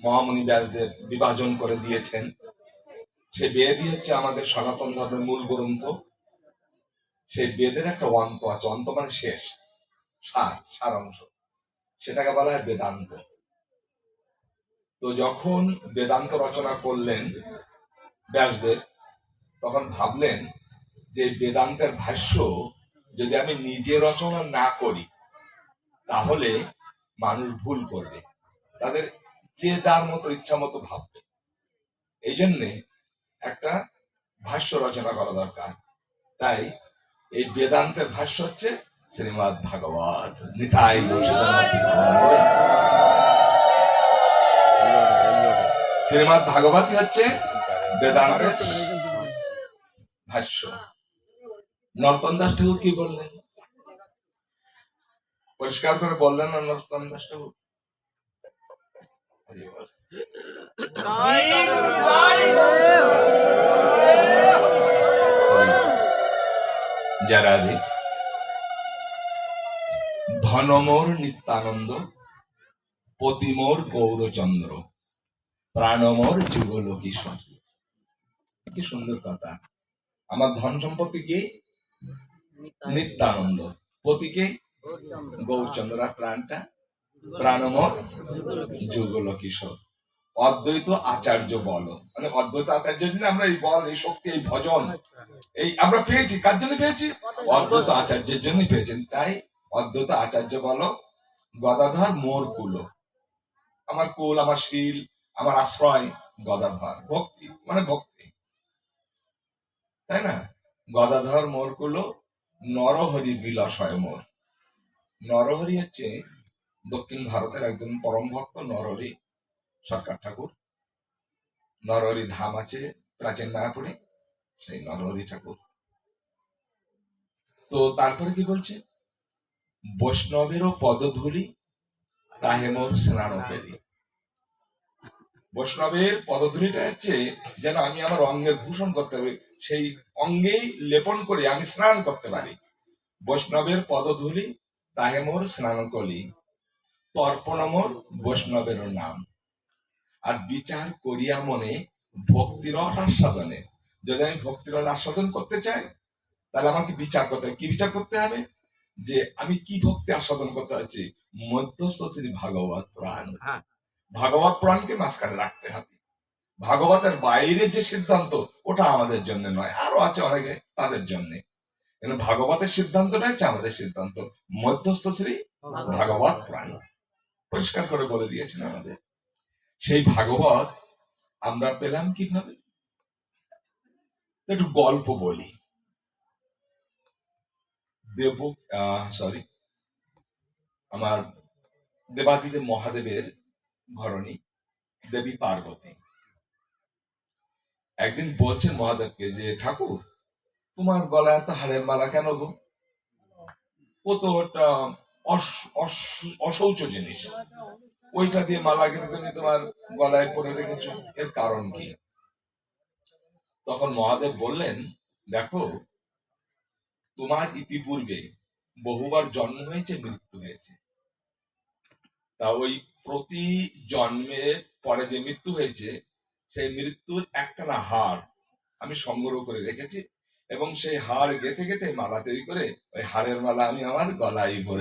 মহামণি ব্যাসদেব বিভাজন করে দিয়েছেন। সেই বেদই হচ্ছে আমাদের সনাতন ধর্মের মূল গ্রন্থ। সেই বেদের একটা অন্ত আছে, অন্ত মানে শেষ, সার সারাংশ সেটাকে বলা হয় বেদান্ত। তো যখন বেদান্ত রচনা করলেন ব্যাসদেব তখন ভাবলেন যে বেদান্তের ভাষ্য যদি আমি নিজে রচনা না করি, তাহলে মানুষ ভুল করবে। তাদের যে যার মতো ইচ্ছা মতো ভাববে। এই জন্যে একটা ভাষ্য রচনা করা দরকার। তাই এই বেদান্তের ভাষ্য হচ্ছে শ্রীমদ ভাগবত। নিতাই শ্রীমদ ভাগবতই হচ্ছে বেদান্তের ভাষ্য। নর্তন দাস ঠাকুর কি বললেন? পরিষ্কার করে বললেন না নর্তন দাস ঠাকুর যারাধি ধনমোর নিত্যানন্দ পতিমোর গৌরচন্দ্র প্রাণমোর যুগল কিশোর কি সুন্দর কথা। আমার ধন সম্পত্তি কি? নিত্যানন্দ। পতিকে গৌরচন্দ্র। প্রাণটা? প্রাণমোর যুগল কিশোর অদ্বৈত আচার্য বল। মানে অদ্বৈত আচার্য জন্য আমরা এই বল, এই শক্তি, এই ভজন, এই আমরা পেয়েছি। কার জন্য পেয়েছি? অদ্বৈত আচার্যের জন্যই পেয়েছেন তাই অদ্বৈত আচার্য বলো, গদাধর মোর কুল। আমার কুল, আমার শীল, আমার আশ্রয়, গদাধর। ভক্তি মানে ভক্তি। তাই না? গদাধর মোর কুল, নরহরি বিলাসয় মোর। নরহরি হচ্ছে দক্ষিণ ভারতের একজন পরম ভক্ত নরহরি সরকার ঠাকুর। নরহরি ধাম আছে প্রাচীন মায়াপুরে, সেই নরহরি ঠাকুর। তো তারপরে কি বলছে? বৈষ্ণবেরও পদধূলি তাহে মোর স্নান বৈষ্ণবের পদধূলিটা হচ্ছে যেন আমি আমার অঙ্গের ভূষণ করতে পারি, সেই অঙ্গেই লেপন করে আমি স্নান করতে পারি। বৈষ্ণবের পদধূলি তাহে মোর স্নান কলি তর্পণ মোর বৈষ্ণবের নাম। আর বিচার করিয়া মনে ভক্তির আস্বাদনে। যদি আমি ভক্তির আস্বাদন করতে চাই তাহলে আমাকে বিচার করতে হবে। কি বিচার করতে হবে? যে আমি কি ভক্তি আস্বাদন করতে হচ্ছে মধ্যস্থ শ্রী ভাগবত পুরাণ। হ্যাঁ। ভাগবত পুরাণকে মাঝখানে রাখতে হবে। ভাগবতের বাইরে যে সিদ্ধান্ত ওটা আমাদের জন্য নয়। আরও আছে অনেকে তাদের জন্য। ভাগবতের সিদ্ধান্তটা হচ্ছে আমাদের সিদ্ধান্ত। মধ্যস্থ শ্রী ভাগবত পুরাণ। পরিষ্কার করে বলে দিয়েছেন আমাদের। সেই ভাগবত আমরা পেলাম কীভাবে? একটু গল্প বলি। দেব সরি আমার দেবাদিদেব মহাদেবের ঘরণী, দেবী পার্বতী। একদিন বলছেন মহাদেবকে যে, ঠাকুর, তোমার গলায় এত হাড়ের মালা কেন গো? ও তো ওটা অশৌচ জিনিস। ওইটা দিয়ে মালা গেঁথে তুমি তোমার গলায় পরে রেখেছো। এর কারণ কি? তখন মহাদেব বললেন, দেখো, তোমার ইতিপূর্বে বহুবার জন্ম হয়েছে, মৃত্যু হয়েছে। তা ওই প্রতি জন্মের পরে যে মৃত্যু হয়েছে, সেই মৃত্যুর একখানা হার আমি সংগ্রহ করে রেখেছি। এবং সেই হাড় গেথে গেথে মালা তৈরি করে ওই হাড়ের মালা আমি আমার গলায় বল।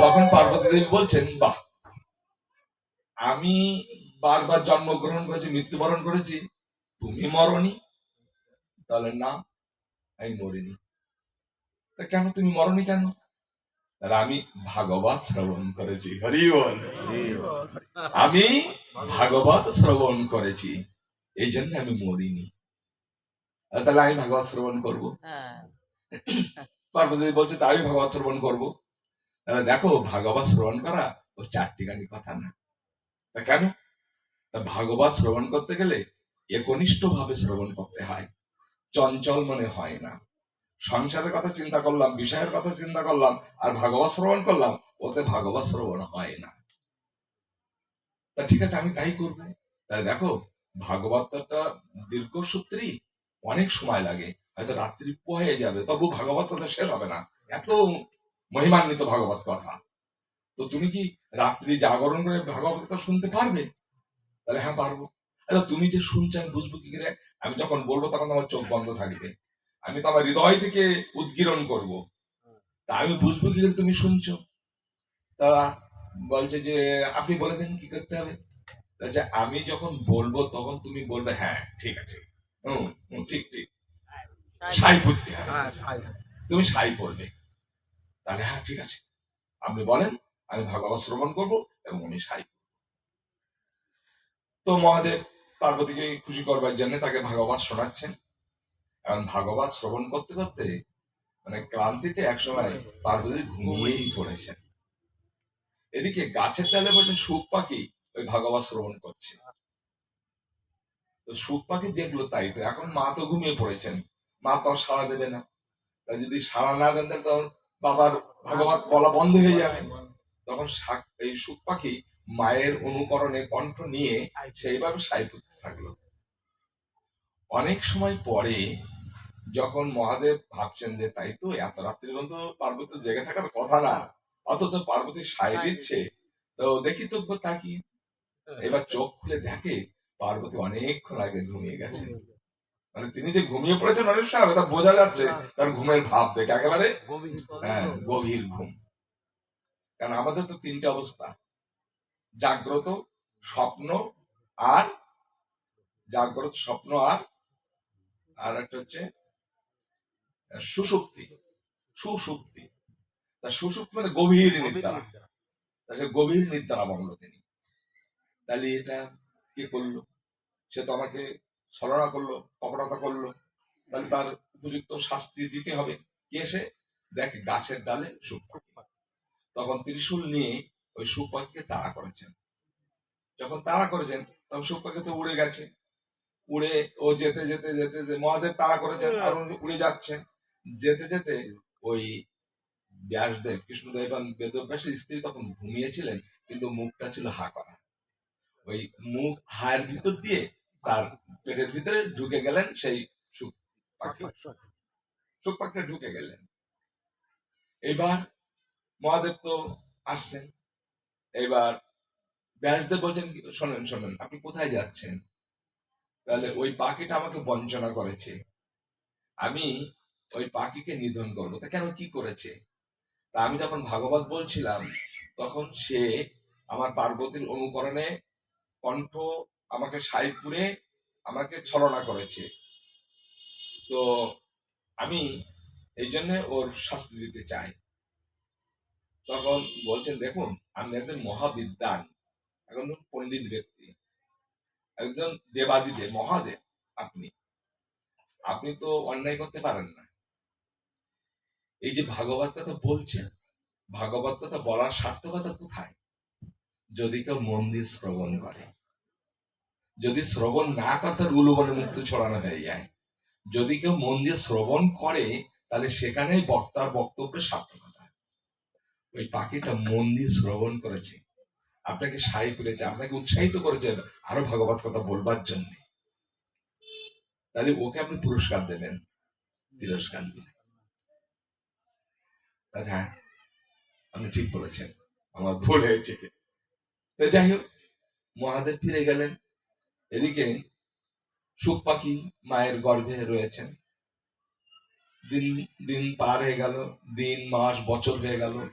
তখন পার্বতী দেবী বলছেন বাহ আমি বারবার জন্মগ্রহণ করেছি মৃত্যুবরণ করেছি তুমি মরনি তাহলে না আমি মরিনি। তা কেন তুমি মরনি কেন? তাহলে আমি ভাগবত শ্রবণ করেছি। হরি বল আমি ভাগবত শ্রবণ করেছি। এই জন্য আমি মরিনি। তাহলে আমি ভাগবত শ্রবণ করব। পার্বতী বলছে তাই আমি ভাগবত শ্রবণ করব। তাহলে দেখো ভাগবত শ্রবণ করা ও চারটি চারটিখানি কথা না। তা কেন? তা ভাগবত শ্রবণ করতে গেলে একনিষ্ঠ ভাবে শ্রবণ করতে হয়। চঞ্চল মনে হয় না। সংসারের কথা চিন্তা করলাম, বিষয়ের কথা চিন্তা করলাম, আর ভাগবত শ্রবণ করলাম, ওতে ভাগবত শ্রবণ হয় না। তা ঠিক আছে, আমি তাই করব। তাই দেখো ভাগবতটা দীর্ঘসূত্রী অনেক সময় লাগে, হয়তো রাত্রি হয়ে যাবে তবু ভাগবত কথা শেষ হবে না। এত মহিমান্বিত ভাগবত কথা। তো তুমি কি রাত্রি জাগরণ করে ভাগবত কথা শুনতে পারবে? তাহলে হ্যাঁ পারব। আচ্ছা তুমি যে শুনছো আমি বুঝব কি করে? আমি যখন বলব, তখন আমার চোখ বন্ধ থাকবে। আমি তো আমার হৃদয় থেকে উদ্গীরণ করব। তা আমি বুঝব কি তুমি শুনছো? তা বলছে যে আপনি বলে দেন কি করতে হবে? আচ্ছা আমি যখন বলব তখন তুমি বলবে হ্যাঁ ঠিক আছে। হুম হুম, ঠিক ঠিক। সাই পড়তে হ্যাঁ তুমি সাই পড়বে। তাহলে হ্যাঁ ঠিক আছে। আপনি বলেন আমি ভাগবত শ্রবণ করব এবং আমি সাই। তো মহাদেব পার্বতীকে খুশি করবার জন্য তাকে ভাগবত শোনাচ্ছেন। এখন ভাগবত শ্রবণ করতে করতে মানে ক্লান্তিতে একসময় পার্বতী ঘুমিয়েই পড়েছেন। এদিকে গাছের ডালে বসে সুখ পাখি ওই ভাগবত শ্রবণ করছে। তো সুখ পাখি দেখল তাই তো, এখন মা তো ঘুমিয়ে পড়েছেন, মা তো সাড়া দেবে না। তাই যদি সাড়া না দেন তখন বাবার ভাগবত বলা বন্ধ হয়ে যাবে। তখন এই সুখ পাখি মায়ের অনুকরণে কণ্ঠ নিয়ে সেইভাবে সাই থাকল। অনেক সময় পরে যখন মহাদেব ভাবছেন যে তাই তো এত রাত্রি পর্যন্ত পার্বতী জেগে থাকার কথা না অথচ পার্বতী সাই দিচ্ছে। তো দেখি তো তাকিয়ে। এবার চোখ খুলে দেখে পার্বতী অনেকক্ষণ আগে ঘুমিয়ে গেছে। মানে তিনি যে ঘুমিয়ে পড়েছেন অনেক সময় তা বোঝা যাচ্ছে তার ঘুমের ভাব দেখে। একেবারে গভীর হ্যাঁ গভীর ঘুম। কারণ আমাদের তো তিনটে অবস্থা। জাগ্রত স্বপ্ন আর জাগ্রত স্বপ্ন আর আর একটা হচ্ছে সুশক্তি সুষুপ্তি তা সুষুপ্তি মানে গভীর নিদ্রা। তাহলে গভীর নিদ্রা মগ্ন তিনি। তাহলে এটা কে করল? সে তো আমাকে ছলনা করল কপটতা করল। তাহলে তার উপযুক্ত শাস্তি দিতে হবে। কে সে? দেখে গাছের ডালে সুখ তখন ত্রিশূল নিয়ে ওই সুখ পাখিকে তাড়া করেছেন। যখন তাড়া করেছেন তখন সুখ পাখি তো উড়ে গেছে। উড়ে ও যেতে যেতে যেতে যেতে মহাদেব তাড়া করেছেন আর উনি উড়ে যাচ্ছেন। যেতে যেতে ওই ব্যাসদেব কৃষ্ণদেব বেদব্যাসের স্ত্রী তখন ঘুমিয়েছিলেন কিন্তু মুখটা ছিল হা করা। ওই মুখ হায়ের ভিতর দিয়ে তার পেটের ভিতরে ঢুকে গেলেন সেই সুখ পাখি। সুখ পাখিটা ঢুকে গেলেন। এবার মহাদেব তো আসছেন। এবার ব্যাসদেব বলছেন শোনেন শোনেন আপনি কোথায় যাচ্ছেন? তাহলে ওই পাখিটা আমাকে বঞ্চনা করেছে। আমি ওই পাখিকে নিধন করব। তা কেন কি করেছে? তা আমি যখন ভাগবত বলছিলাম, তখন সে আমার পার্বতীর অনুকরণে কণ্ঠ আমাকে সাইপুরে আমাকে ছলনা করেছে। তো আমি এই জন্য ওর শাস্তি দিতে চাই। তখন বলছেন, দেখুন আমি একজন মহাবিদ্যান একজন পণ্ডিত ব্যক্তি, একজন দেবাদিদেব, মহাদেব আপনি। আপনি তো অন্যায় করতে পারেন না। এই যে ভাগবত কথা বলছেন ভাগবত কথা বলার সার্থকতা কোথায়? যদি কেউ মন্দির শ্রবণ করে যদি শ্রবণ না করে তার উলুবনে মুক্ত ছড়ানো হয়ে যায়। যদি কেউ মন্দির শ্রবণ করে তাহলে সেখানেই বক্তার বক্তব্যের সার্থকতা। ওই পাখিটা মন্দির শ্রবণ করেছে। আপনাকে সাই করেছে আপনাকে উৎসাহিত করেছে আরও ভাগবত কথা বলবার জন্য। তাহলে ওকে আপনি পুরস্কার দেবেন তিরস্কার আচ্ছা, হ্যাঁ। আপনি ঠিক বলেছেন, আমার ভুল হয়েছে। যাই হোক, মহাদেব ফিরে গেলেন। এদিকে সুখ পাখি মায়ের গর্ভে রয়েছেন। দিন দিন পার হয়ে গেল, দিন, মাস, বছর হয়ে গেল,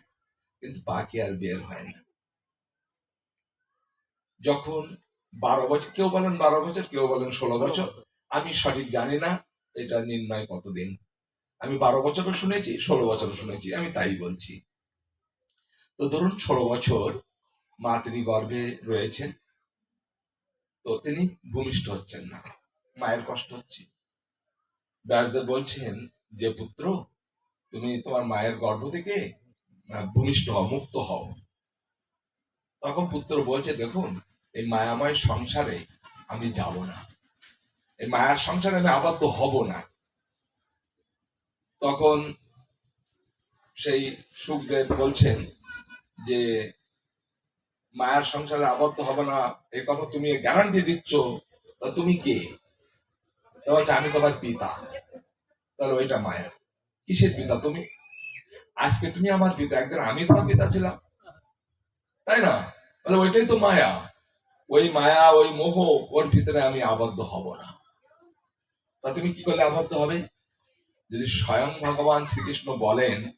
কিন্তু পাখি আর বের হয় না। যখন বারো বছর, কেউ বলেন বারো বছর, কেউ বলেন ষোলো বছর, আমি সঠিক জানি না, এটা নির্ণয় কতদিন? আমি বারো বছরও শুনেছি, ষোলো বছরও শুনেছি, আমি তাই বলছি। তো ধরুন ষোলো বছর মা তিনি গর্ভে রয়েছেন, তো তিনি ভূমিষ্ঠ হচ্ছেন না, মায়ের কষ্ট হচ্ছে। ব্যাসদেব বলছেন, যে পুত্র, তুমি তোমার মায়ের গর্ভ থেকে ভূমিষ্ঠ হও, মুক্ত হও। তখন পুত্র বলছে, দেখুন, এই মায়াময় সংসারে আমি যাব না। এই মায়ার সংসারে আমি আবদ্ধ হব না। তখন সেই সুখদেব বলছেন যে, মায়ের সংসারে আবদ্ধ হবে না এই কথা তুমি গ্যারান্টি দিচ্ছ, তা তুমি কে? বলছে, আমি তোমার পিতা। তাহলে ওইটা মায়া। কিসের পিতা তুমি? আজকে তুমি আমার পিতা, একদিন আমি তোমার পিতা ছিলাম। তাই না? বলে ওইটাই তো মায়া। ওই মায়া, ওই মোহ, ওর ভিতরে আমি আবদ্ধ হব না। তা তুমি কি করলে আবদ্ধ হবে? যদি স্বয়ং ভগবান শ্রীকৃষ্ণ বলেন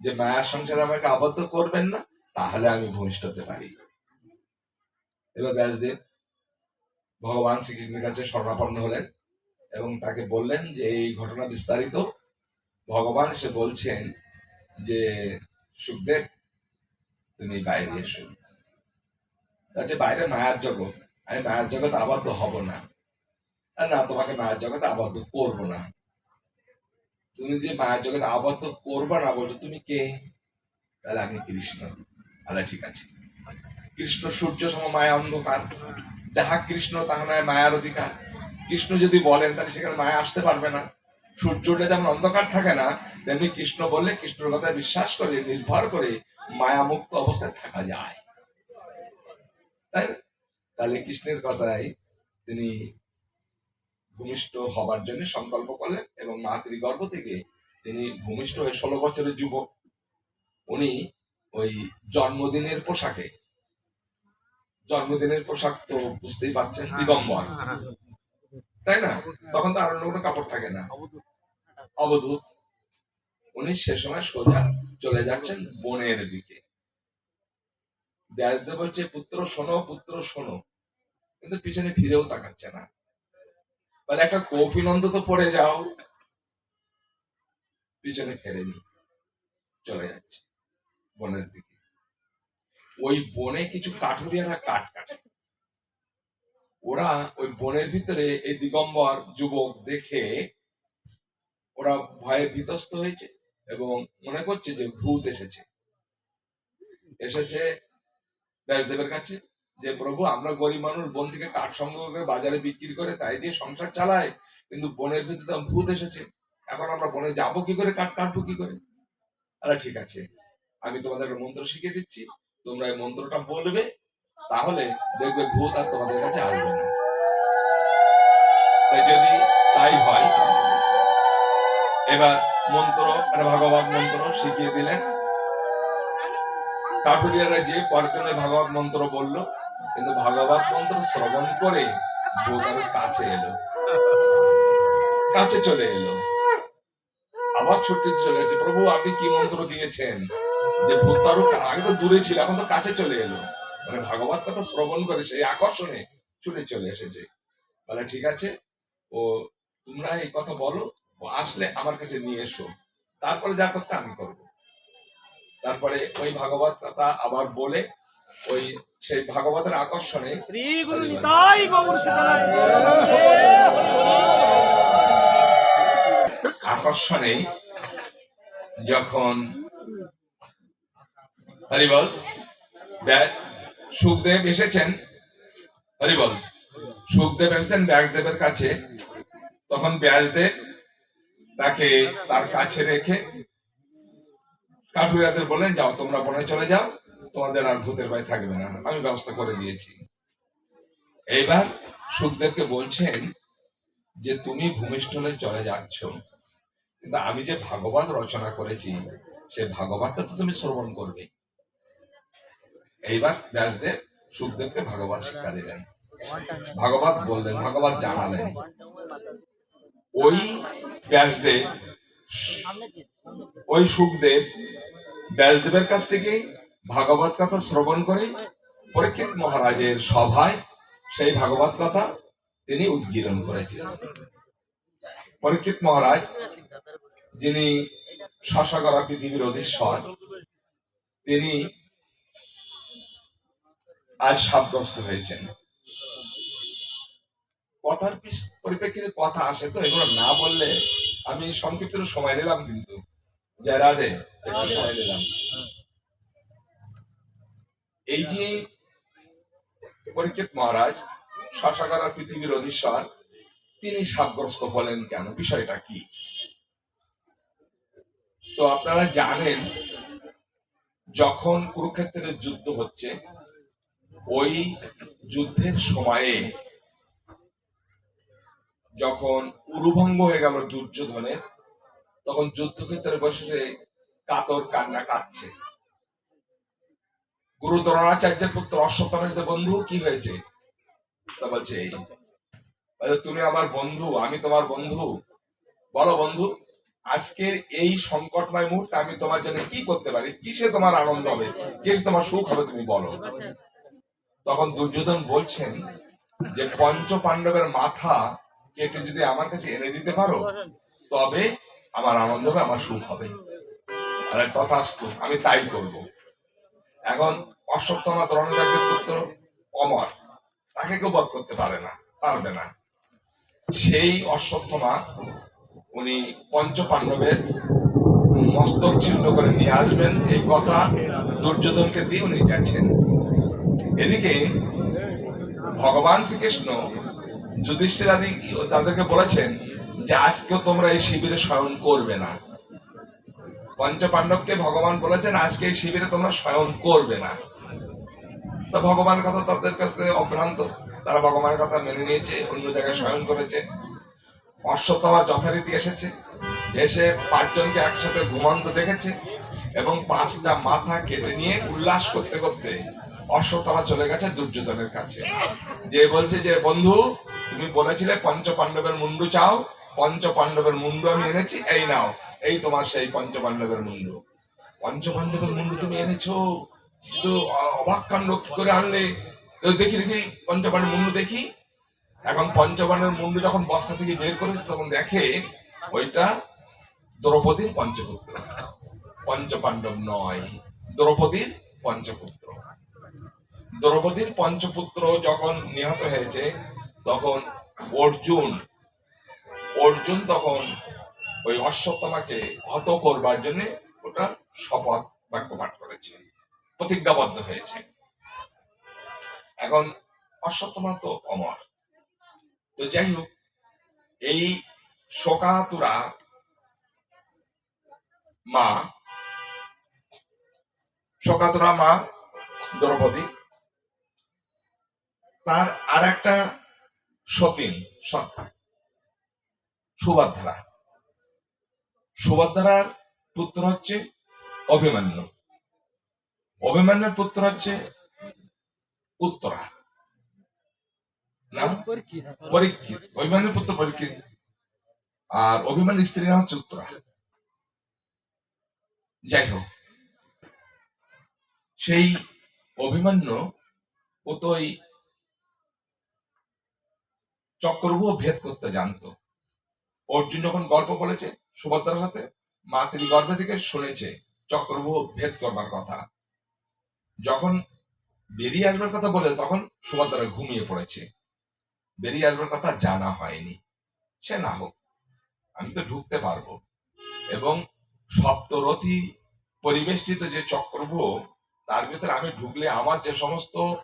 যে মায়ার সংসারে আমাকে আবদ্ধ করবেন না, তাহলে আমি ভূমিষ্ঠ হতে পারি। এবার ব্যাসদেব ভগবান শ্রীকৃষ্ণের কাছে স্বর্ণাপন্ন হলেন এবং তাকে বললেন যে, এই ঘটনা বিস্তারিত। ভগবান এসে বলছেন যে, সুখদেব, তুমি বাইরে এসো। আচ্ছা বাইরে মায়ার জগৎ। আমি মায়ার জগৎ আবদ্ধ হব না। আর না, তোমাকে মায়ার জগতে আবদ্ধ করব না। তুমি যে মায়ের জগতে আবদ্ধ করবে না বলছো, তুমি কে? তাহলে আমি কৃষ্ণ। তাহলে ঠিক আছে। কৃষ্ণ, সূর্য সম মায়া অন্ধকার। যাহা কৃষ্ণ, তাহা নয় মায়ার অধিকার। কৃষ্ণ যদি বলেন, তাহলে সেখানে মায়া আসতে পারবে না। সূর্যটা যেমন অন্ধকার থাকে না, তেমনি কৃষ্ণ বললে কৃষ্ণর কথা বিশ্বাস করে, নির্ভর করে মায়ামুক্ত অবস্থায় থাকা যায়। তাই তাহলে কৃষ্ণের কথাই তিনি ভূমিষ্ঠ হবার জন্য সংকল্প করলেন এবং মাতৃগর্ভ থেকে তিনি ভূমিষ্ঠ হয়ে ষোলো বছরের যুবক। উনি ওই জন্মদিনের পোশাকে জন্মদিনের পোশাক তো বুঝতেই পারছেন দিগম্বর। তাই না? তখন তো আর অন্য কোনো কাপড় থাকে না। অবধূত। উনি সে সময় সোজা চলে যাচ্ছেন বনের দিকে। ব্যাসদেব হচ্ছে পুত্র শোনো পুত্র শোনো। কিন্তু পিছনে ফিরেও তাকাচ্ছে না। মানে একটা কৌপিনন্দ তো পড়ে যাও পিছনে ফেরেনি চলে যাচ্ছে বনের দিকে ওই বনে কিছু কাঠুরিয়ারা কাঠ কাটে ওরা ওই বনের ভিতরে এই দিগম্বর যুবক দেখে ওরা ভয়ে বিতস্ত হয়েছে এবং মনে করছে যে ভূত এসেছে এসেছে ব্যাসদেবের কাছে যে প্রভু, আমরা গরিব মানুষ, বন থেকে কাঠ সংগ্রহ করে বাজারে বিক্রি করে তাই দিয়ে সংসার চালায় কিন্তু বনের ভিতরে তো ভূত এসেছে। এখন আমরা বনে যাব কি করে, কাঠ কাটবো কি করে? আরে ঠিক আছে, আমি তোমাদের একটা মন্ত্র শিখিয়ে দিচ্ছি। তোমরা এই মন্ত্রটা বলবে, তাহলে দেখবে ভূত আর তোমাদের কাছে আসবে না। তাই যদি তাই হয়, এবার মন্ত্র, একটা ভাগবত মন্ত্র শিখিয়ে দিলেন। কাঠুরিয়ারা যে পরজনে ভাগবত মন্ত্র বলল কিন্তু ভাগবত মন্ত্র শ্রবণ করে আরও কাছে এলো। কাছে চলে এলো। আবার ছুটতে চলে এসেছে, প্রভু, আপনি কি মন্ত্র দিয়েছেন? যে ভূত আগে তো দূরে ছিল, এখন তো কাছে চলে এলো। মানে ভাগবত কথা শ্রবণ করে সেই আকর্ষণে ছুটে চলে এসেছে। বলে, ঠিক আছে, ও, তোমরা এই কথা বলো, ও আসলে আমার কাছে নিয়ে এসো। তারপরে যা করতে আমি করব। তারপরে ওই ভাগবত কথা আবার বলে ওই সেই ভাগবতের আকর্ষণে আকর্ষণে যখন হরিবল সুখদেব এসেছেন হরিবল সুখদেব এসেছেন ব্যাসদেবের কাছে তখন ব্যাসদেব তাকে তার কাছে রেখে কাঠুরিয়াদের বলেন যাও তোমরা বনে চলে যাও। তোমাদের আর ভূতের ভয় থাকবে না। আমি ব্যবস্থা করে দিয়েছি। এইবার সুখদেবকে বলছেন যে, তুমি ভূমিষ্ঠলে চলে যাচ্ছ। কিন্তু আমি যে ভাগবত রচনা করেছি, সে ভাগবতটা তো তুমি শ্রবণ করবে। এইবার ব্যাসদেব সুখদেবকে ভাগবত শিক্ষা দিলেন। ভাগবত বললেন, ভাগবত জানালেন। ওই ব্যাসদেব, ওই সুখদেব ব্যাসদেবের কাছ থেকে ভাগবত কথা শ্রবণ করে পরীক্ষিত মহারাজের সভায় সেই ভাগবত কথা তিনি উদ্গীরণ করেছিলেন। পরীক্ষিত মহারাজ, যিনি শশাগরা পৃথিবীর অধীশ্বর, তিনি আজ সাব্যস্ত হয়েছেন। কথার পরিপ্রেক্ষিতে কথা আসে তো, এগুলো না বললে আমি সংক্ষিপ্ত সময় নিলাম কিন্তু। জয় রাধে, একটু সময় নিলাম। এই যে পরীক্ষিত মহারাজ শশাগরা পৃথিবীর অধীশ্বর তিনি সাব্যস্ত হলেন কেন? বিষয়টা কি? তো আপনারা জানেন, যখন কুরুক্ষেত্রের যুদ্ধ হচ্ছে, ওই যুদ্ধের সময়ে যখন উরুভঙ্গ হয়ে গেল দুর্যোধনের, তখন যুদ্ধক্ষেত্রে বসে কাতর কান্না কাঁদছে। গুরু দ্রোণাচার্যের পুত্র অশ্বত্থামের যে বন্ধু কি হয়েছে? তা বলছে, এই তুমি আমার বন্ধু, আমি তোমার বন্ধু। বলো বন্ধু, আজকের এই সংকটময় মুহূর্তে আমি তোমার জন্য কি করতে পারি? কিসে তোমার আনন্দ হবে? কিসে তোমার সুখ হবে তুমি বলো। তখন দুর্যোধন বলছেন যে পঞ্চ পাণ্ডবের মাথা কেটে যদি আমার কাছে এনে দিতে পারো, তবে আমার আনন্দ হবে, আমার সুখ হবে। আরে তথাস্তু, আমি তাই করব। এখন অশ্বত্থমা দ্রোণাচার্যের পুত্র অমর। তাকে কেউ বধ করতে পারে না, পারবে না। সেই অশ্বত্থমা উনি পঞ্চ পাণ্ডবের মস্তক ছিন্ন করে নিয়ে আসবেন। এই কথা দুর্যোধনকে দিয়ে উনি গেছেন। এদিকে ভগবান শ্রীকৃষ্ণ যুধিষ্ঠির আদি তাদেরকে বলেছেন যে আজকেও তোমরা এই শিবিরে শয়ন করবে না। পঞ্চ পাণ্ডবকে ভগবান বলেছেন, আজকে এই শিবিরে তোমরা শয়ন করবে না। তো ভগবান কথা তাদের কাছে অভ্রান্ত। তারা ভগবানের কথা মেনে নিয়েছে, অন্য জায়গায় শয়ন করেছে। অশ্বত্থমা যথারীতি এসেছে। এসে পাঁচজনকে একসাথে ঘুমন্ত দেখেছে এবং পাঁচটা মাথা কেটে নিয়ে উল্লাস করতে করতে অশ্বত্থমা চলে গেছে দুর্যোধনের কাছে। যে বলছে যে, বন্ধু, তুমি বলেছিলে পঞ্চ পাণ্ডবের মুন্ডু চাও। পঞ্চ পাণ্ডবের মুন্ডু আমি এনেছি, এই নাও। এই তোমার সেই পঞ্চ পাণ্ডবের মুন্ডু। পঞ্চ মুন্ডু তুমি এনেছো? তো অবাক কাণ্ড কি করে আনলে? দেখি দেখি পঞ্চপাণ্ডব মুন্ডু দেখি। এখন পঞ্চপাণ্ডবের মুন্ডু যখন বস্তা থেকে বের করেছে, তখন দেখে ওইটা দ্রৌপদীর পঞ্চপুত্র। পঞ্চপাণ্ডব নয়, দ্রৌপদীর পঞ্চপুত্র। দ্রৌপদীর পঞ্চপুত্র যখন নিহত হয়েছে, তখন অর্জুন অর্জুন তখন ওই অশ্বত্থমাকে হত করবার জন্য ওটা শপথ বাক্য পাঠ করেছে প্রতিজ্ঞাবদ্ধ হয়েছে। এখন অশ্বত্থমা তো অমর। তো যাই হোক, এই শোকাতুরা মা শোকাতুরা মা দ্রৌপদী, তার আর একটা সতীন সুভদ্রা। সুভদ্রার পুত্র হচ্ছে অভিমান্য। অভিমন্যুর পুত্র হচ্ছে উত্তরা। না পরীক্ষিত। অভিমানের পুত্র পরীক্ষিত। আর অভিমানের স্ত্রী নাম হচ্ছে উত্তরা। যাই হোক, সেই অভিমান্য ও তো ওই চক্রব্যূহ ভেদ করতে জানতো। অর্জুন যখন গল্প বলেছে সুভদ্রার সাথে মা তিনি গর্ভে থেকে শুনেছে চক্রব্যূহ ভেদ করবার কথা। যখন বেরিয়ে আসবার কথা বলে, তখন সুভদ্রা ঘুমিয়ে পড়েছে। বেরিয়ে আসবার কথা জানা হয়নি। সে না হোক, আমি তো ঢুকতে পারব। এবং সপ্তরথী পরিবেষ্টিত যে চক্রব্যূহ তার ভিতরে আমি ঢুকলে আমার যে সমস্ত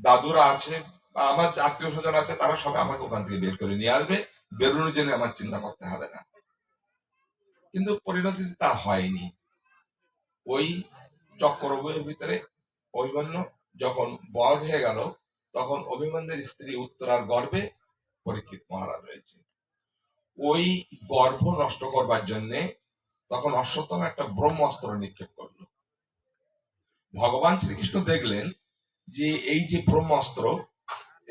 দাদুরা আছে বা আমার আত্মীয় স্বজন আছে, তারা সবাই আমাকে ওখান থেকে বের করে নিয়ে আসবে। বেরোনোর জন্য আমার চিন্তা করতে হবে না। কিন্তু পরিণতিতে তা হয়নি। ওই চক্রব্যূহের ভিতরে অভিমন্যু যখন বধ হয়ে গেল, তখন অভিমন্যুর স্ত্রী উত্তরার গর্ভে পরীক্ষিত মহারাজ রয়েছে। ওই গর্ভ নষ্ট করবার জন্যে তখন অশ্বত্থম একটা ব্রহ্মাস্ত্র নিক্ষেপ করল। ভগবান শ্রীকৃষ্ণ দেখলেন যে এই যে ব্রহ্মাস্ত্র,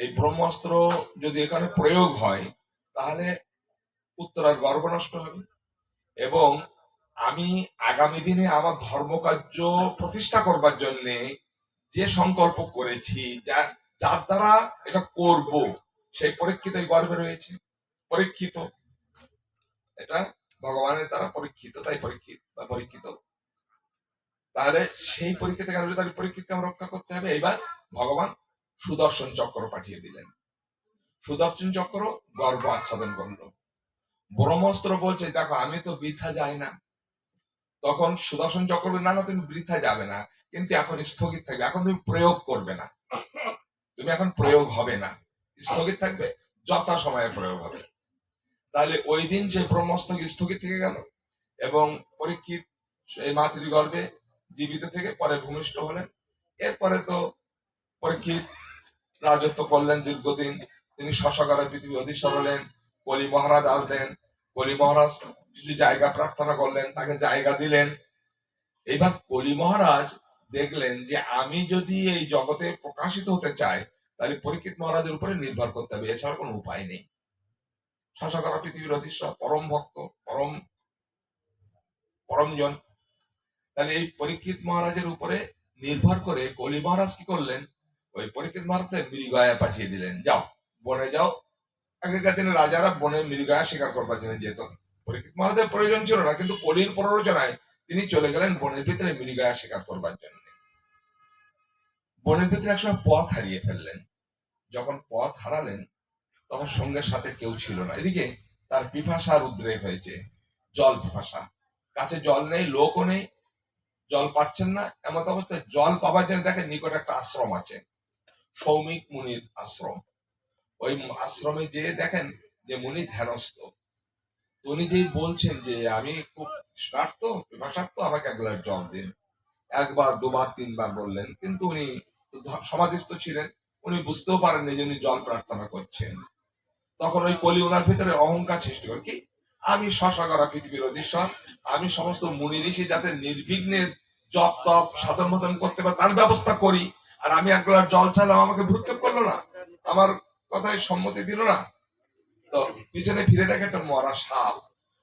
এই ব্রহ্মাস্ত্র যদি এখানে প্রয়োগ হয়, তাহলে উত্তরার গর্ভ নষ্ট হবে। এবং আমি আগামী দিনে আমার ধর্মকার্য প্রতিষ্ঠা করবার জন্য যে সংকল্প করেছি, যা, যার দ্বারা এটা করব, সেই পরীক্ষিত গর্ভে রয়েছে। পরীক্ষিত। এটা ভগবানের দ্বারা পরীক্ষিত, তাই পরীক্ষিত বা পরীক্ষিত। তাহলে সেই পরীক্ষিত কেন? তাহলে পরীক্ষিতকে আমরা রক্ষা করতে হবে এবার ভগবান সুদর্শন চক্র পাঠিয়ে দিলেন। সুদর্শন চক্র গর্ব আচ্ছাদন করল। ব্রহ্মাস্ত্র বলছে, দেখো, আমি তো বৃথা যাই না। তখন সুদর্শন চক্র না না, তুমি বৃথা যাবে না, কিন্তু এখন স্থগিত থাকবে। এখন তুমি প্রয়োগ করবে না। তুমি এখন প্রয়োগ হবে না। স্থগিত থাকবে, যথা সময়ে প্রয়োগ হবে। তাহলে ওই দিন যে ব্রহ্মাস্ত্র স্থগিত থেকে গেল, এবং পরীক্ষিত সেই মাতৃগর্ভে জীবিত থেকে পরে ভূমিষ্ঠ হলেন। এরপরে তো পরীক্ষিত রাজত্ব করলেন দীর্ঘদিন। তিনি শশাকারে পৃথিবী অধিষ্ঠান হলেন। কলি মহারাজ আসলেন। কলি মহারাজ কিছু জায়গা প্রার্থনা করলেন, তাকে জায়গা দিলেন। এবার কলি মহারাজ দেখলেন যে আমি যদি এই জগতে প্রকাশিত হতে চাই, তাহলে পরীক্ষিত মহারাজের উপরে নির্ভর করতে হবে, এছাড়া কোনো উপায় নেই। শাসকরা পৃথিবীর অধীশ্বর, পরম ভক্ত, পরম, পরমজন। তাহলে এই পরীক্ষিত মহারাজের উপরে নির্ভর করে কলি মহারাজ কি করলেন? ওই পরীক্ষিত মহারাজকে মৃগয়া পাঠিয়ে দিলেন। যাও, বনে যাও আগেকার দিনে রাজারা বনে মৃগয়া শিকার করবার জন্য যেত। পরীক্ষিত মহারাজের প্রয়োজন ছিল না, কিন্তু কলির প্ররোচনায় তিনি চলে গেলেন বনের ভিতরে মৃগয়া শিকার করবার জন্য। বনের ভিতরে একসময় পথ হারিয়ে ফেললেন। যখন পথ হারালেন, তখন সঙ্গের সাথে কেউ ছিল না। এদিকে তার পিপাসার উদ্রেক হয়েছে, জল পিপাসা। কাছে জল নেই, লোকও নেই, জল পাচ্ছেন না। এমন অবস্থায় জল পাবার জন্য দেখেন নিকট একটা আশ্রম আছে, সৌমিক মুনির আশ্রম। ওই আশ্রমে যেয়ে দেখেন যে মুনি ধ্যানস্থ। উনি যেই বলছেন যে, আমি খুব তৃষ্ণার্ত পিপাসার্থ আমাকে এক গ্লাস জল দিন। একবার, দুবার, তিনবার বললেন। কিন্তু উনি সমাধিস্থ ছিলেন। উনি বুঝতেও পারেননি যে উনি জল প্রার্থনা করছেন। তখন ওই কলি ওনার ভিতরে অহংকার সৃষ্টি করে, কি? আমি শশা পৃথিবীর অধীশ্বর। আমি সমস্ত মুনি ঋষি যাতে নির্বিঘ্নে জপ তপ সাধন করতে পারে, তার ব্যবস্থা করি। আর আমি এক গ্লাস জল চাইলাম আমাকে ভ্রুক্ষেপ করল না। আমার কথায় সম্মতি দিল না। তো পিছনে ফিরে দেখে একটা মরা সাপ,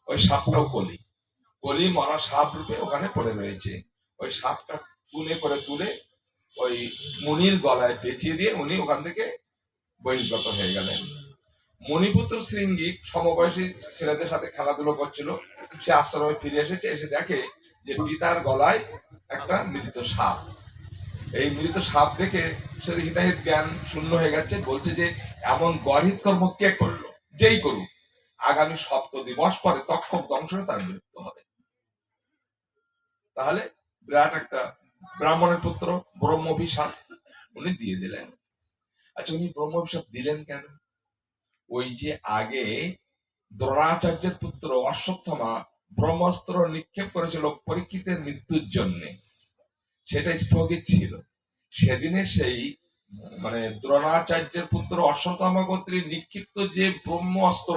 ওই সাপটাও কলি। কলি মরা সাপ রূপে ওখানে পড়ে রয়েছে। ওই সাপটা তুলে করে তুলে ওই মুনির গলায় পেঁচিয়ে দিয়ে উনি ওখান থেকে বহির্গত হয়ে গেলেন। মণিপুত্র শৃঙ্গি সমবয়সী ছেলেদের সাথে খেলাধুলো করছিল। সে আশ্রমে ফিরে এসেছে, এসে দেখে যে পিতার গলায় একটা মৃত সাপ। এই মৃত সাপ দেখে সে হিতাহিত জ্ঞান শূন্য হয়ে গেছে, বলছে যে এমন গরহিত কর্ম কে করল? যেই করুক। আগামী সপ্ত দিবস পরে তক্ষক দংশনে তার মৃত্যু হবে। তাহলে বিরাট একটা ব্রাহ্মণের পুত্র ব্রহ্মভিশাপ উনি দিয়ে দিলেন। আচ্ছা উনি ব্রহ্মভিশাপ দিলেন কেন? ওই যে আগে দ্রোণাচার্যের পুত্র অশ্বত্থমা ব্রহ্মাস্ত্র নিক্ষেপ করেছিল পরীক্ষিতের মৃত্যুর জন্য। সেটা স্থগিত ছিল। সেদিনে সেই মানে দ্রোণাচার্যের পুত্র অশ্বত্থমা কর্তৃক নিক্ষিপ্ত যে ব্রহ্মাস্ত্র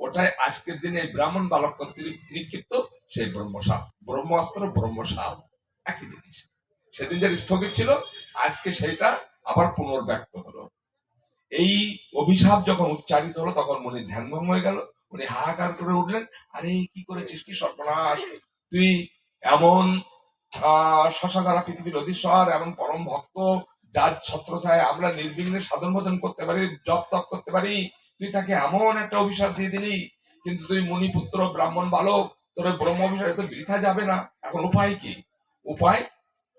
ওটাই আজকের দিনে ব্রাহ্মণ বালক কর্তৃক নিক্ষিপ্ত, সেই ব্রহ্মসাপ ব্রহ্মাস্ত্র ব্রহ্মসাপ একই জিনিস। সেদিন যে স্থগিত ছিল, আজকে সেটা আবার পুনর্ব্যক্ত হলো। এই অভিশাপ যখন উচ্চারিত হলো, তখন মনে ধ্যানভঙ্গ হয়ে গেল। উনি হাহাকার করে উঠলেন, আরে, কি করেছিস? কি সর্বনাশ! তুই এমন শশাধারা পৃথিবীর অধীশ্বর এমন পরম ভক্ত, যার ছত্রছায় আমরা নির্বিঘ্নে সাধন ভোজন করতে পারি, জপ তপ করতে পারি। তুই তাকে এমন একটা অভিশাপ দিয়ে দিলি, কিন্তু তুই মণিপুত্র ব্রাহ্মণ, বালক, তোর ব্রহ্ম অভিশাপ তো বৃথা যাবে না। এখন উপায় কি? উপায়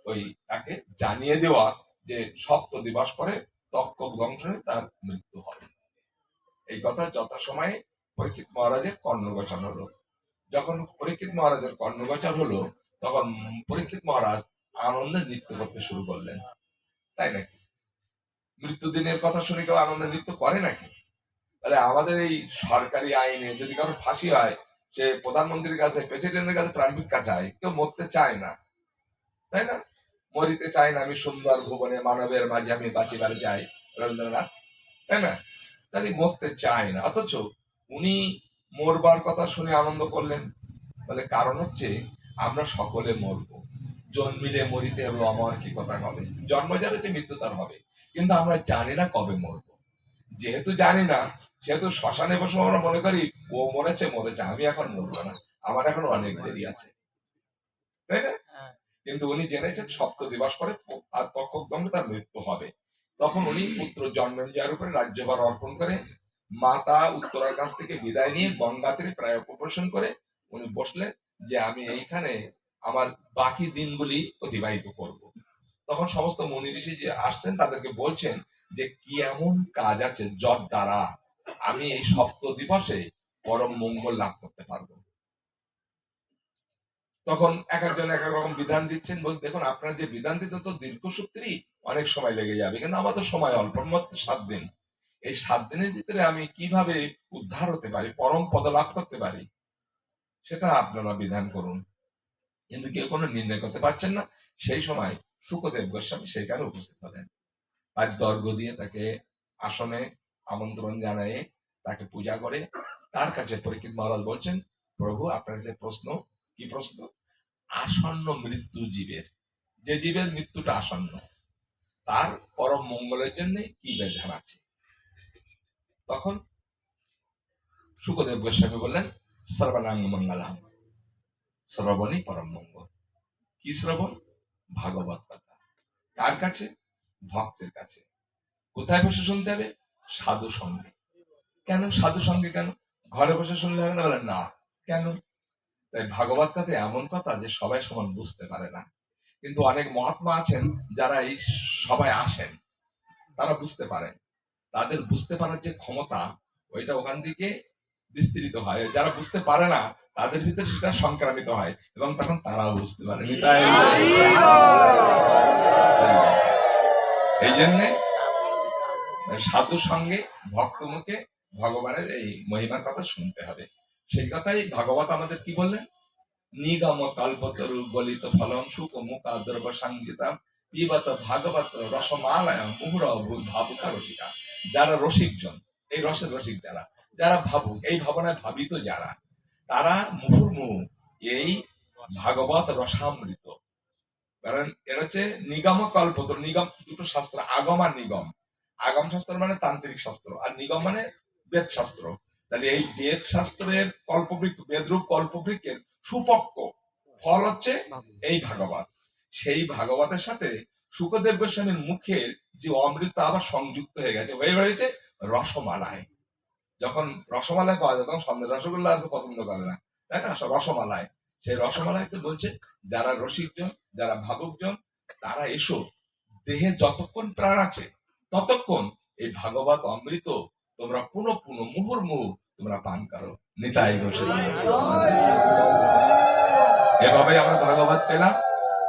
ওই তাকে জানিয়ে দেওয়া যে সপ্ত দিবস পরে তক্ষক দংশনে তার মৃত্যু হবে। এই কথা যথাসময়ে পরীক্ষিত মহারাজের কর্ণগোচর হলো। যখন পরীক্ষিত মহারাজের কর্ণগোচর হলো তখন পরীক্ষিত মহারাজ আনন্দে নৃত্য করতে শুরু করলেন। তাই নাকি? মৃত্যুদিনের কথা শুনে কেউ আনন্দে নৃত্য করে নাকি? তাহলে আমাদের এই সরকারি আইনে যদি কারও ফাঁসি হয়, সে প্রধানমন্ত্রীর কাছে, প্রেসিডেন্টের কাছে প্রাণ ভিক্ষা চায়, কেউ মরতে চায় না। তাই না? মরিতে চাই না, আমি সুন্দর ভুবনে মানবের মাঝে আমি বাঁচিবার চাই, রবীন্দ্রনাথ। তাই না? তাহলে মরতে চায় না। অথচ উনি মরবার কথা শুনে আনন্দ করলেন। বলে কারণ হচ্ছে আমরা সকলে মরবো। জন্মিলে মরিতে হবে আমার কি কথা হবে? জন্ম যার হচ্ছে মৃত্যু তার হবে। কিন্তু আমরা জানি না কবে মরবো। যেহেতু জানি না সেহেতু শ্মশানে বসে আমরা মনে করি ও মরেছে মরেছে আমি এখন মরবো না। আমার এখন অনেক দেরি আছে। তাই না? কিন্তু উনি জেনেছেন সপ্ত দিবস পরে আর তক্ষক দণ্ডে তার মৃত্যু হবে। তখন উনি পুত্র জন্মেঞ্জয়ের উপরে রাজ্যভার অর্পণ করে মাতা উত্তরার কাছ থেকে বিদায় নিয়ে গঙ্গা তীরে প্রায় অপসারণ করে উনি বসলেন। যে আমি এইখানে আমার বাকি দিনগুলি অতিবাহিত করব। তখন সমস্ত মুনি ঋষি যে আসছেন, তাদেরকে বলছেন যে, কি এমন কাজ আছে যর দ্বারা আমি এই সপ্ত দিবসে পরম মঙ্গল লাভ করতে পারব? তখন এক একজন এক এক রকম বিধান দিচ্ছেন। বলছে দেখুন, আপনার যে বিধান দিতে তো দীর্ঘসূত্রী অনেক সময় লেগে যাবে, কিন্তু আমার তো সময় অল্প, মাত্র সাত দিন। এই সাত দিনের ভিতরে আমি কীভাবে উদ্ধার হতে পারি, পরম পদ লাভ করতে পারি? সেটা আপনারা বিধান করুন। কিন্তু কেউ কোনো নির্ণয় করতে পারছেন না। সেই সময় সুখদেব গোস্বামী সেখানে উপস্থিত হলেন। আর দর্গ দিয়ে তাকে আসনে আমন্ত্রণ জানায় তাকে পূজা করে তার কাছে পরীক্ষিত মহারাজ বলছেন, প্রভু, আপনার কাছে প্রশ্ন, কি প্রশ্ন? আসন্ন মৃত্যু জীবের। যে জীবের মৃত্যুটা আসন্ন, তার পরম মঙ্গলের জন্য কি বিধান আছে? তখন সুখদেব গোস্বামী বললেন সর্বনাঙ্গ মঙ্গলাম। শ্রবণই পরম মঙ্গল। কি শ্রবণ? ভাগবত কথা। কার কাছে? ভক্তের কাছে। কোথায় বসে শুনতে হবে? সাধু সঙ্গে। কেন? সাধু সঙ্গে কেন? ঘরে বসে শুনলে হবে না? বলেন না। কেন? তাই ভাগবত কথা এমন কথা যে সবাই সমান বুঝতে পারে না। কিন্তু অনেক মহাত্মা আছেন যারা এই সবাই আসেন। তারা বুঝতে পারেন। তাদের বুঝতে পারার যে ক্ষমতা, ওইটা ওখান থেকে বিস্তৃত হয়। যারা বুঝতে পারে না, তাদের ভিতরে সেটা সংক্রামিত হয় এবং তখন তারাও বুঝতে পারে। এই জন্যে সাধু সঙ্গে ভক্ত মুখে ভগবানের এই মহিমার কথা শুনতে হবে। সেই কথাই ভাগবত আমাদের কি বললেন? নিগম কল্পতরু গলিত ফলম সুখ মুখ দ্রব সংজিতাম পিবত ভাগবত রসমালয় মুহুর ভাবুকা রসিকা। যারা রসিকজন, এই রসের রসিক যারা যারা ভাবুক, এই ভাবনায় ভাবিত যারা, তারা মুহুর্মুহু এই ভাগবত রসামৃত। কারণ এটা হচ্ছে নিগম কল্পতর নিগম দুটো শাস্ত্র, আগম আর নিগম। আগম শাস্ত্র মানে তান্ত্রিক শাস্ত্র, আর নিগম মানে বেদ শাস্ত্র তাহলে এই বেদ শাস্ত্রের কল্পবৃক্ষ, বেদরূপ কল্পবৃক্ষের সুপক্ষ ফল হচ্ছে এই ভাগবত। সেই ভাগবতের সাথে সুখদেব গোস্বামীর মুখের যে অমৃত আবার সংযুক্ত হয়ে গেছে, হয়ে রয়েছে রসমালায় যখন রসমালায় পাওয়া যায়, তখন সন্ধ্যে রসগোল্লা আর পছন্দ করে না। তাই না? রসমালায় সেই রসমালাইকে বলছে, যারা রসিকজন, যারা ভাবুকজন, তারা এসো। দেহে যতক্ষণ প্রাণ আছে, ততক্ষণ এই ভাগবত অমৃত তোমরা পুনঃ পুনঃ মুহুর মুহু তোমরা পান করো। নিতাই ঘোষের এভাবে আমরা ভাগবত পেলাম।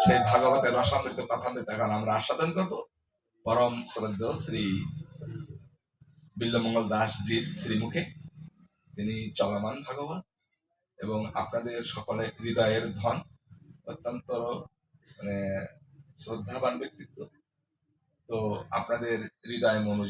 সেই ভাগবতের রসামৃত কথামৃত এখন আমরা আস্বাদন করব। পরম শ্রদ্ধ শ্রী বিল্লমঙ্গল দাসজির শ্রীমুখে। তিনি চলমান ভাগবত এবং আপনাদের সকলে হৃদয়ের ধন অত্যন্ত মানে শ্রদ্ধাবান ব্যক্তিত্ব। তো আপনাদের হৃদয় মনোজাত